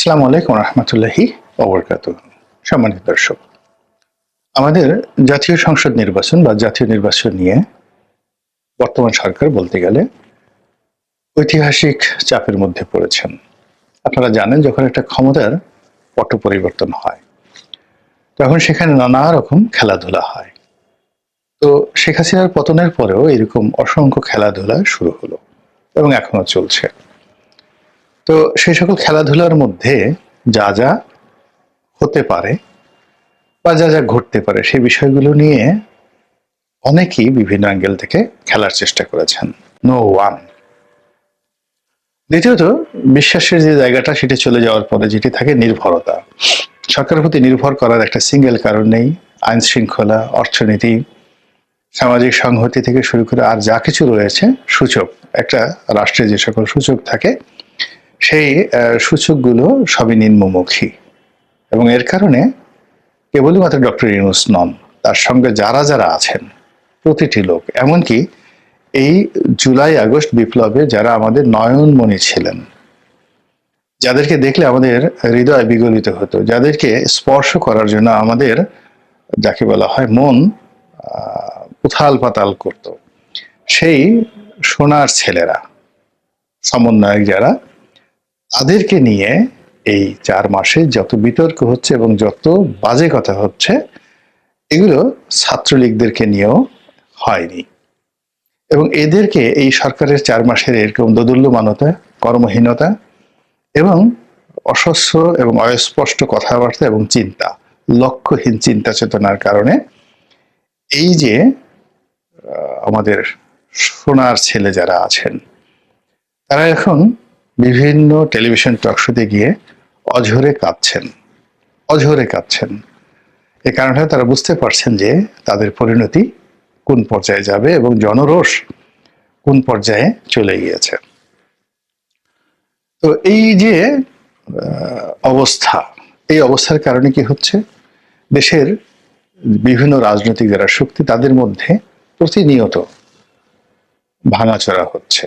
আসসালামু আলাইকুম রহমতুল্লাহি অবরকাত সম্মানিত দর্শক, আমাদের জাতীয় সংসদ নির্বাচন বা জাতীয় নির্বাচন নিয়ে বর্তমান সরকার বলতে গেলে ঐতিহাসিক চাপের মধ্যে পড়েছেন। আপনারা জানেন যখন একটা ক্ষমতার পট পরিবর্তন হয়, তখন সেখানে নানা রকম খেলাধুলা হয়। তো শেখ হাসিনার পতনের পরেও এরকম অসংখ্য খেলাধুলা শুরু হলো এবং এখনও চলছে। তো সেই সকল খেলাধুলার মধ্যে যা যা হতে পারে বা যা যা ঘটতে পারে সেই বিষয়গুলো নিয়ে অনেকেই বিভিন্ন অ্যাঙ্গেল থেকে খেলার চেষ্টা করেছেন। নো ওয়ান দ্বিতীয়ত, বিশ্বাসের যে জায়গাটা সেটি চলে যাওয়ার পরে যেটি থাকে নির্ভরতা। সরকারের প্রতি নির্ভর করার একটা সিঙ্গেল কারণ নেই। আইন শৃঙ্খলা, অর্থনীতি, সামাজিক সংহতি থেকে শুরু করে আর যা কিছু রয়েছে, সূচক। একটা রাষ্ট্রে যে সকল সূচক থাকে সেই সূচকগুলো সবই নিম্নমুখী। এবং এর কারণে কেবলমাত্র ডক্টর ইউনুস নন, তার সঙ্গে যারা যারা আছেন, প্রতিটি লোক। এমনকি এই জুলাই, আগস্ট বিপ্লবে যারা আমাদের নয়নমণি ছিলেন, যাদেরকে দেখলে আমাদের হৃদয় বিগলিত হতো, যাদেরকে স্পর্শ করার জন্য আমাদের যাকে বলা হয় মন উথাল পাতাল করত। সেই সোনার ছেলেরা, সমন্বয়ক যারা তাদেরকে নিয়ে এই চার মাসে যত বিতর্ক হচ্ছে এবং যত বাজে কথা হচ্ছে, এগুলো ছাত্রলীগদেরকে নিয়েও হয়নি। এবং এদেরকে এই সরকারের চার মাসের এরকম দোদুল্যমানতা, কর্মহীনতা এবং অস্বস্ব এবং অস্পষ্ট কথাবার্তা এবং চিন্তা, লক্ষ্যহীন চিন্তা চেতনার কারণে এই যে আমাদের সোনার ছেলে যারা আছেন, তারা এখন বিভিন্ন টেলিভিশন টকশোতে গিয়ে অঝরে কাঁদছেন অঝরে কাঁদছেন এ কারণে তারা বুঝতে পারছেন যে তাদের পরিণতি কোন পর্যায়ে যাবে এবং জনরোষ কোন পর্যায়ে চলে গিয়েছে। তো এই যে অবস্থা, এই অবস্থার কারণে কি হচ্ছে? দেশের বিভিন্ন রাজনৈতিক যারা শক্তি, তাদের মধ্যে প্রতিনিয়ত ভাঙাচোরা হচ্ছে।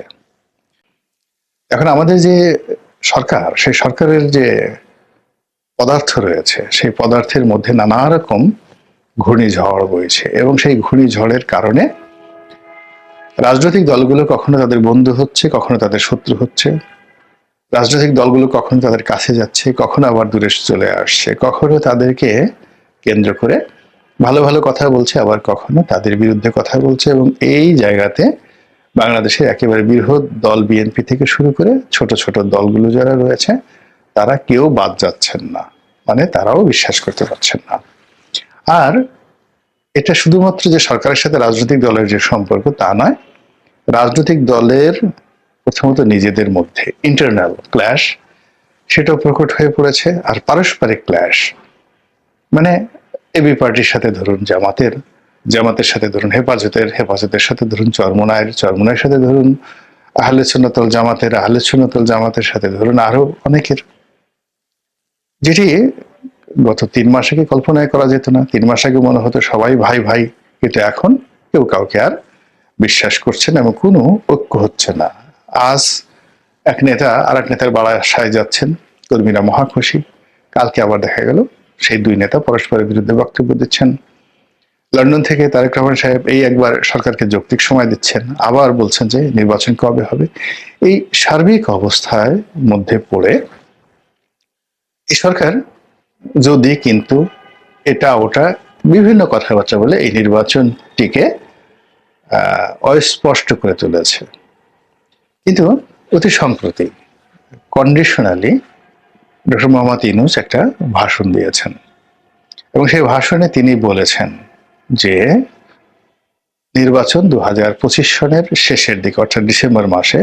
এখন আমাদের যে সরকার, সেই সরকারের যে পদার্থ রয়েছে, সেই পদার্থের মধ্যে নানা রকম ঘূর্ণিঝড় বইছে এবং সেই ঘূর্ণিঝড়ের কারণে রাজনৈতিক দলগুলো কখনো তাদের বন্ধু হচ্ছে, কখনো তাদের শত্রু হচ্ছে। রাজনৈতিক দলগুলো কখনো তাদের কাছে যাচ্ছে, কখনো আবার দূরে চলে আসছে। কখনো তাদেরকে কেন্দ্র করে ভালো ভালো কথা বলছে, আবার কখনো তাদের বিরুদ্ধে কথা বলছে এবং এই জায়গাতে বাংলাদেশের একেবারে বৃহৎ দল বিএনপি থেকে শুরু করে ছোট ছোট দলগুলো যারা রয়েছে, তারা কেউ বাদ যাচ্ছেন না। মানে তারাও বিশ্বাস করতে পারছেন না। আর এটা শুধুমাত্র যে সরকারের সাথে রাজনৈতিক দলের যে সম্পর্ক, তা নয়। রাজনৈতিক দলের প্রথমত নিজেদের মধ্যে ইন্টারনাল ক্ল্যাশ সেটাও প্রকট হয়ে পড়েছে। আর পারস্পরিক ক্ল্যাশ মানে এবি পার্টির সাথে ধরুন জামাতের জামাতের সাথে ধরুন, হেফাজতের হেফাজতের সাথে ধরুন, চরমনায়ের চরমনায়ের সাথে ধরুন, আহলে সুন্নতল জামাতের, আহলে সুন্নতল জামাতের সাথে ধরুন, আরও অনেকের। যেটি গত তিন মাস আগে কল্পনায় করা যেত না। তিন মাস আগে মনে হতো সবাই ভাই ভাই, কিন্তু এখন কেউ কাউকে আর বিশ্বাস করছে না এবং কোনো ঐক্য হচ্ছে না। আজ এক নেতা আর এক নেতার বাসায় যাচ্ছেন, কর্মীরা মহাখুশি কালকে আবার দেখা গেল, সেই দুই নেতা পরস্পরের বিরুদ্ধে বক্তব্য দিচ্ছেন। লন্ডন থেকে তারেক রহমান সাহেব এই একবার সরকারকে যৌক্তিক সময় দিচ্ছেন। আবার বলছেন যে নির্বাচন কবে হবে? এই সার্বিক অবস্থায় মধ্যে পড়ে এই সরকার যদি কিন্তু এটা ওটা বিভিন্ন কথাবার্তা বলে এই নির্বাচনটিকে অস্পষ্ট করে তুলেছে। কিন্তু অতি সম্প্রতি কন্ডিশনালি ডক্টর মোহাম্মদ ইনুস একটা ভাষণ দিয়েছেন। এবং সেই ভাষণে তিনি বলেছেন যে নির্বাচন দু হাজার পঁচিশ সনের শেষের দিকে, অর্থাৎ ডিসেম্বর মাসে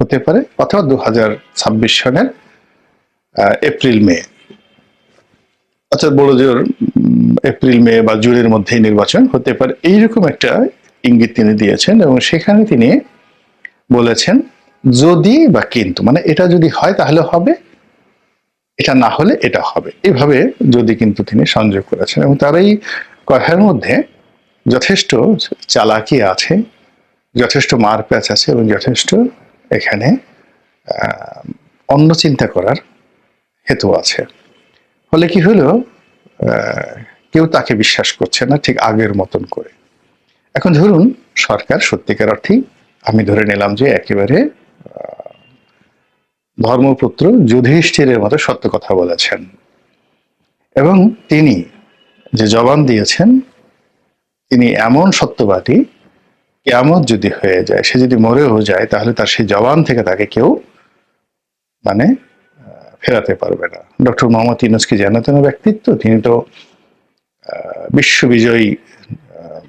হতে পারে, অথবা দু হাজার ছাব্বিশ সনের এপ্রিল, মে। অর্থাৎ বড় জোর এপ্রিল, মে বা জুনের মধ্যেই নির্বাচন হতে পারে। এইরকম একটা ইঙ্গিত তিনি দিয়েছেন এবং সেখানে তিনি বলেছেন, যদি বা কিন্তু মানে এটা যদি হয় তাহলে হবে, এটা না হলে এটা হবে। এভাবে যদি কিন্তু তিনি সংযোগ করেছেন এবং তার এই কথার মধ্যে যথেষ্ট চালাকি আছে, যথেষ্ট মারপ্যাচ আছে এবং যথেষ্ট এখানে অন্য চিন্তা করার হেতু আছে। ফলে কি হলো? কেউ তাকে বিশ্বাস করছে না ঠিক আগের মতন করে। এখন ধরুন সরকার সত্যিকার অর্থেই, আমি ধরে নিলাম যে একেবারে ধর্মপুত্র যুধিষ্ঠিরের মতো সত্য কথা বলেছেন। এবং তিনি যে জবান দিয়েছেন, তিনি এমন সত্যবাদী, কেয়ামত যদি হয়ে যায়, সে যদি মরেও যায়, তাহলে তার সেই জবান থেকে তাকে কেউ মানে ফেরাতে পারবে না। ডক্টর মোহাম্মদ ইউনুস জানাতেন ব্যক্তিত্ব? তিনি তো বিশ্ববিজয়ী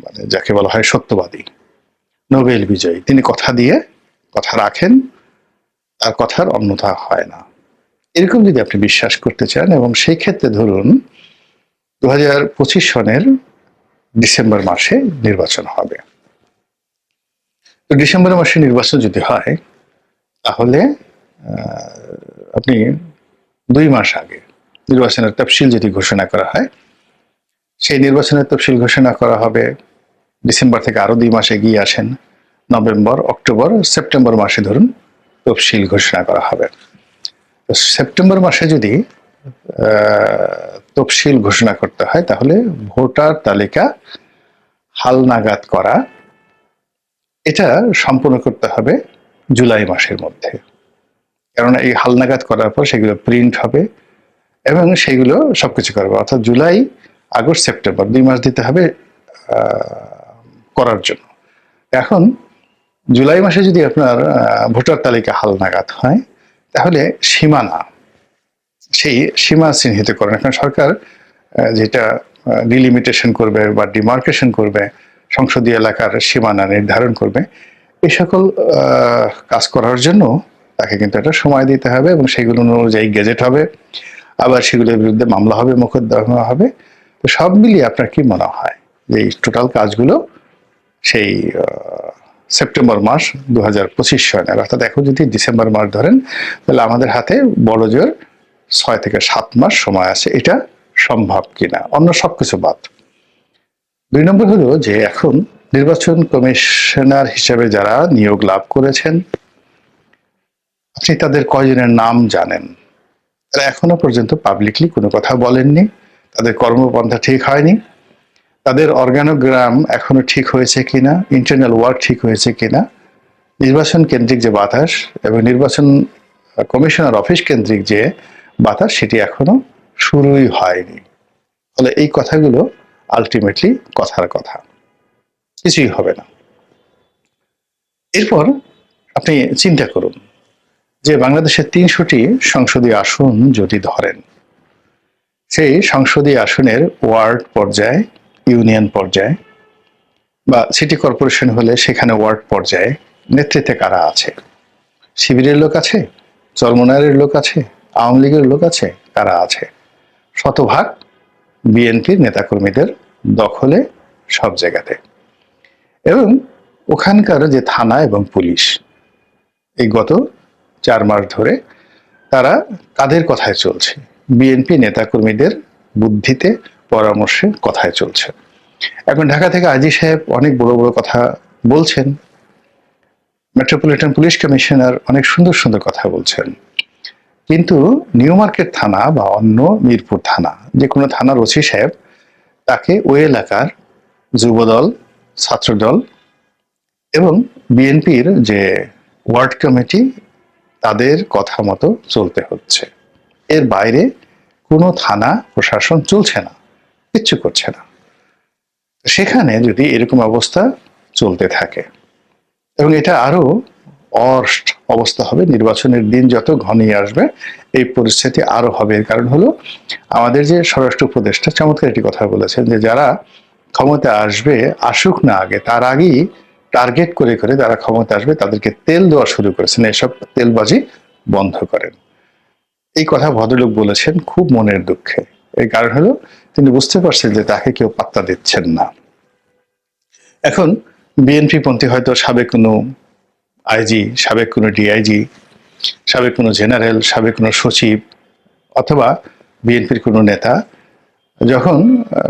মানে যাকে বলা হয় সত্যবাদী, নোবেল বিজয়ী। তিনি কথা দিয়ে, কথা রাখেন, তার কথার অন্যথা হয় না। এরকম যদি আপনি বিশ্বাস করতে চান, এবং সেই ক্ষেত্রে ধরুন দু হাজার পঁচিশ সনের ডিসেম্বর মাসে নির্বাচন হবে। তো ডিসেম্বর মাসে নির্বাচন যদি হয়, তাহলে আপনি দুই মাস আগে নির্বাচনের তফসিল যদি ঘোষণা করা হয়, সেই নির্বাচনের তফসিল ঘোষণা করা হবে। ডিসেম্বর থেকে আরও দুই মাসে এগিয়ে আসেন। নভেম্বর, অক্টোবর, সেপ্টেম্বর মাসে ধরুন তফসিল ঘোষণা করা হবে। তো সেপ্টেম্বর মাসে যদি তফসিল ঘোষণা করতে হয়, তাহলে ভোটার তালিকা হালনাগাদ করা, এটা সম্পূর্ণ করতে হবে জুলাই মাসের মধ্যে। কেননা এই হালনাগাদ করার পর সেগুলো প্রিন্ট হবে এবং সেগুলো সবকিছু করবে। অর্থাৎ জুলাই, আগস্ট, সেপ্টেম্বর দুই মাস দিতে হবে করার জন্য। এখন জুলাই মাসে যদি আপনার ভোটার তালিকা হালনাগাদ হয়, তাহলে সীমানা সেই সীমা চিহ্নিত করেন। এখন সরকার যেটা ডিলিমিটেশন করবে বা ডিমার্কেশন করবে, সংসদীয় এলাকার সীমানা নির্ধারণ করবে এই সকল কাজ করার জন্য তাকে কিন্তু একটা সময় দিতে হবে এবং সেগুলো অনুযায়ী গেজেট হবে। আবার সেগুলোর বিরুদ্ধে মামলা হবে, মোকদ্দমা হবে। তো সব মিলিয়ে আপনার কি মনে হয় যে এই টোটাল কাজগুলো সেই সেপ্টেম্বর মাস দু হাজার পঁচিশ সনের, অর্থাৎ এখন যদি ডিসেম্বর মাস ধরেন, তাহলে আমাদের হাতে বড় জোর ছয় থেকে সাত মাস সময় আছে, এটা সম্ভব কিনা? অন্য সবকিছু বাদ। দুই নম্বর হলো যে এখন নির্বাচন কমিশনার হিসেবে যারা নিয়োগ লাভ করেছেন, আপনি তাদের কয়জনের নাম জানেন? তারা এখনও পর্যন্ত পাবলিকলি কোনো কথা বলেননি, তাদের কর্মপন্থা ঠিক হয়নি, তাদের অর্গানোগ্রাম এখনও ঠিক হয়েছে কিনা ইন্টারনাল ওয়ার্ক ঠিক হয়েছে কিনা, নির্বাচন কেন্দ্রিক যে বাতাস এবং নির্বাচন কমিশনার অফিস কেন্দ্রিক যে বাতাস সেটি এখনও শুরুই হয়নি। ফলে এই কথাগুলো আলটিমেটলি কথার কথা। কিছুই হবে না। এরপর আপনি চিন্তা করুন যে বাংলাদেশের তিনশোটি সংসদীয় আসন যদি ধরেন, সেই সংসদীয় আসনের ওয়ার্ড পর্যায়ে, ইউনিয়ন পর্যায়ে বা সিটি কর্পোরেশন হলে সেখানে ওয়ার্ড পর্যায়ে নেতৃত্বে কারা আছে? শিবিরের লোক আছে? চরমনায়ের লোক আছে? আওয়ামী লীগের লোক আছে, তারা আছে। শতভাগ বিএনপির নেতাকর্মীদের দখলে সব জায়গাতে। এবং ওখানকার যে থানা এবং পুলিশ, এই গত চার মাস ধরে তারা কাদের কথায় চলছে? বিএনপি নেতাকর্মীদের বুদ্ধিতে পরামর্শে কথায় চলছে। এখন ঢাকা থেকে আজি সাহেব অনেক বড় বড় কথা বলছেন। মেট্রোপলিটন পুলিশ কমিশনার অনেক সুন্দর সুন্দর কথা বলছেন। কিন্তু নিউ মার্কেট থানা বা অন্য মিরপুর থানা যে কোনো থানার ওসি সাহেব তাকে ওই এলাকার যুবদল, ছাত্রদল এবং বিএনপির যে ওয়ার্ড কমিটি তাদের কথা মতো চলতে হচ্ছে। এর বাইরে কোনো থানা, প্রশাসন চলছে না, কিচ্ছু করছে না। সেখানে যদি এরকম অবস্থা চলতে থাকে এবং এটা আরও অর্স্ট অবস্থা হবে। নির্বাচনের দিন যত ঘনিয়ে আসবে, এই পরিস্থিতি আরও হবে। এর কারণ হলো, আমাদের যে স্বরাষ্ট্র উপদেষ্টা চমৎকার একটি কথা বলেছেন যে, যারা ক্ষমতা আসবে, আসুক না আগে, তার আগেই টার্গেট করে করে যারা ক্ষমতা আসবে, তাদেরকে তেল দেওয়া শুরু করেছেন। এসব তেলবাজি বন্ধ করেন। এই কথা ভদ্রলোক বলেছেন খুব মনের দুঃখে। এই কারণ হলো, তিনি বুঝতে পারছেন যে, তাকে কেউ পাত্তা দিচ্ছেন না। এখন, বিএনপি পন্থী হয়তো সাবেক কোনো আইজি, সাবেক কোনো ডিআইজি, সাবেক কোনো জেনারেল, সাবেক কোনো সচিব, অথবা বিএনপির কোনো নেতা, যখন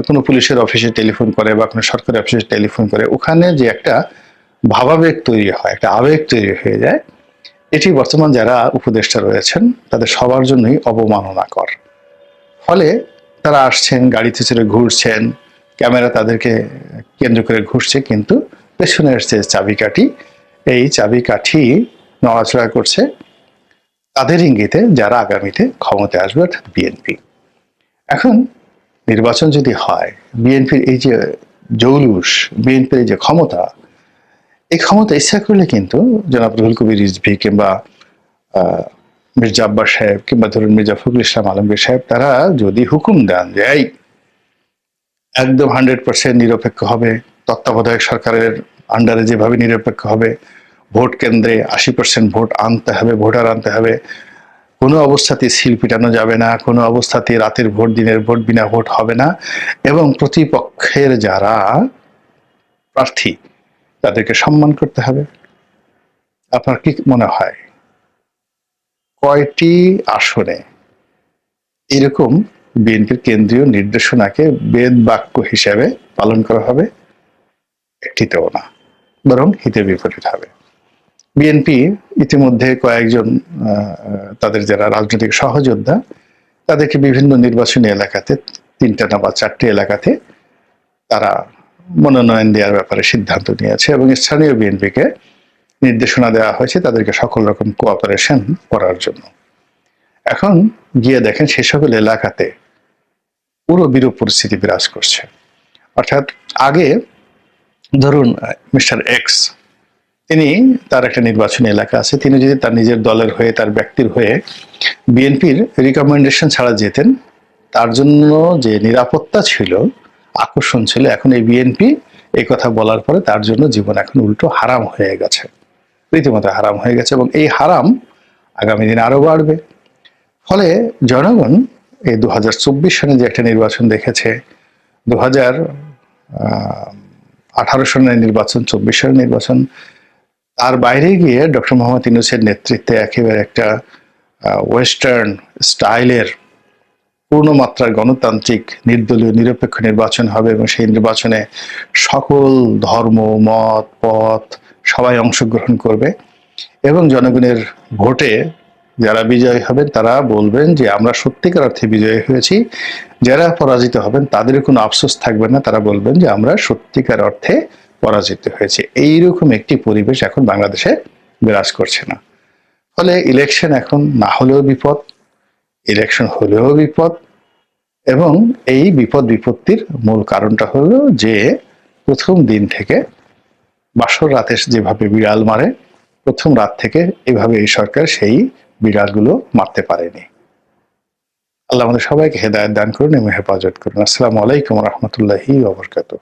কোনো পুলিশের অফিসে টেলিফোন করে বা কোনো সরকারি অফিসে টেলিফোন করে, ওখানে যে একটা ভাবাবেগ তৈরি হয়, একটা আবেগ তৈরি হয়ে যায়, এটি বর্তমান যারা উপদেষ্টা রয়েছেন, তাদের সবার জন্যই অবমাননাকর। ফলে তারা আসছেন, গাড়িতে চড়ে ঘুরছেন, ক্যামেরা তাদেরকে কেন্দ্র করে ঘুরছে, কিন্তু পেছনের যে চাবিকাঠি এই চাবিকাঠি নড়াচড়া করছে। তাদের ইঙ্গিতে যারা আগামীতে ক্ষমতায় আসবে, অর্থাৎ বিএনপি এখন নির্বাচন যদি হয় বিএনপির এই যে জৌলুস বিএনপির এই যে ক্ষমতা, এই ক্ষমতা ইচ্ছা করলে কিন্তু জনাব রুহুল কবির রিজভি কিংবা মির্জা আব্বাস সাহেব কিংবা ধরুন মির্জা ফখরুল ইসলাম আলমগীর সাহেব, তারা যদি হুকুম দেন যে একদম হান্ড্রেড পার্সেন্ট নিরপেক্ষ হবে, তত্ত্বাবধায়ক সরকারের আন্ডারে যেভাবে নিরপেক্ষ হবে, ভোট কেন্দ্রে আশি পার্সেন্ট ভোট আনতে হবে, ভোটার আনতে হবে, কোনো অবস্থাতে সিল পিটানো যাবে না, কোনো অবস্থাতে রাতের ভোট, দিনের ভোট, বিনা ভোট হবে না এবং প্রতিপক্ষের যারা প্রার্থী, তাদেরকে সম্মান করতে হবে। আপনার কি মনে হয়? কয়টি আসনে এরকম বিএনপির কেন্দ্রীয় নির্দেশনাকে বেদ বাক্য হিসাবে পালন করা হবে? একটিতেও না। বরং হিতে বিপরীত হবে। বিএনপি ইতিমধ্যে কয়েকজন তাদের যারা রাজনৈতিক সহযোদ্ধা, তাদেরকে বিভিন্ন নির্বাচনী এলাকাতে, তিনটা না বা চারটি এলাকাতে তারা মনোনয়ন দেওয়ার ব্যাপারে সিদ্ধান্ত নিয়েছে এবং স্থানীয় বিএনপিকে নির্দেশনা দেওয়া হয়েছে তাদেরকে সকল রকম কোঅপারেশন করার জন্য। এখন গিয়ে দেখেন সে সকল এলাকাতে পুরো বিরূপ পরিস্থিতি বিরাজ করছে। অর্থাৎ আগে ধরুন মিস্টার এক্স, তিনি তার একটা নির্বাচনী এলাকা আছে, তিনি যদি তার নিজের দলের হয়ে, তার ব্যক্তির হয়ে বিএনপির রিকমেন্ডেশন ছাড়া যেতেন, তার জন্য যে নিরাপত্তা ছিল, আকর্ষণ ছিল, এখন এই বিএনপি এই কথা বলার পরে তার জন্য জীবন এখন উল্টো হারাম হয়ে গেছে। রীতিমতো হারাম হয়ে গেছে এবং এই হারাম আগামী দিনে আরও বাড়বে। ফলে জনগণ এই দু সনে যে একটা নির্বাচন দেখেছে, দু হাজার আঠারো সনের নির্বাচন চব্বিশ সনের নির্বাচন। তার বাইরে গিয়ে ডক্টর মোহাম্মদ ইউনুসের নেতৃত্বে একেবারে একটা ওয়েস্টার্ন স্টাইলের পূর্ণ পূর্ণমাত্রার গণতান্ত্রিক, নির্দলীয়, নিরপেক্ষ নির্বাচন হবে এবং সেই নির্বাচনে সকল ধর্ম, মত, পথ সবাই অংশগ্রহণ করবে এবং জনগণের ভোটে যারা বিজয়ী হবেন তারা বলবেন যে আমরা সত্যিকার অর্থে বিজয়ী হয়েছি। যারা পরাজিত হবেন তাদের কোনো আফসোস থাকবে না। তারা বলবেন যে আমরা সত্যিকার অর্থে পরাজিত হয়েছে। এইরকম একটি পরিবেশ এখন বাংলাদেশে বিরাজ করছে না। ফলে ইলেকশন এখন না হলেও বিপদ ইলেকশন হলেও বিপদ এবং এই বিপদ বিপত্তির মূল কারণটা হলো যে প্রথম দিন থেকে বাসর রাতে যেভাবে বিড়াল মারে, প্রথম রাত থেকে এভাবে এই সরকার সেই বিড়ালগুলো মারতে পারেনি। আল্লাহ আমাদের সবাইকে হেদায়ত দান করুন এবং হেফাজত করুন। আসসালামু আলাইকুম রহমতুল্লাহি ওবরকাতুহ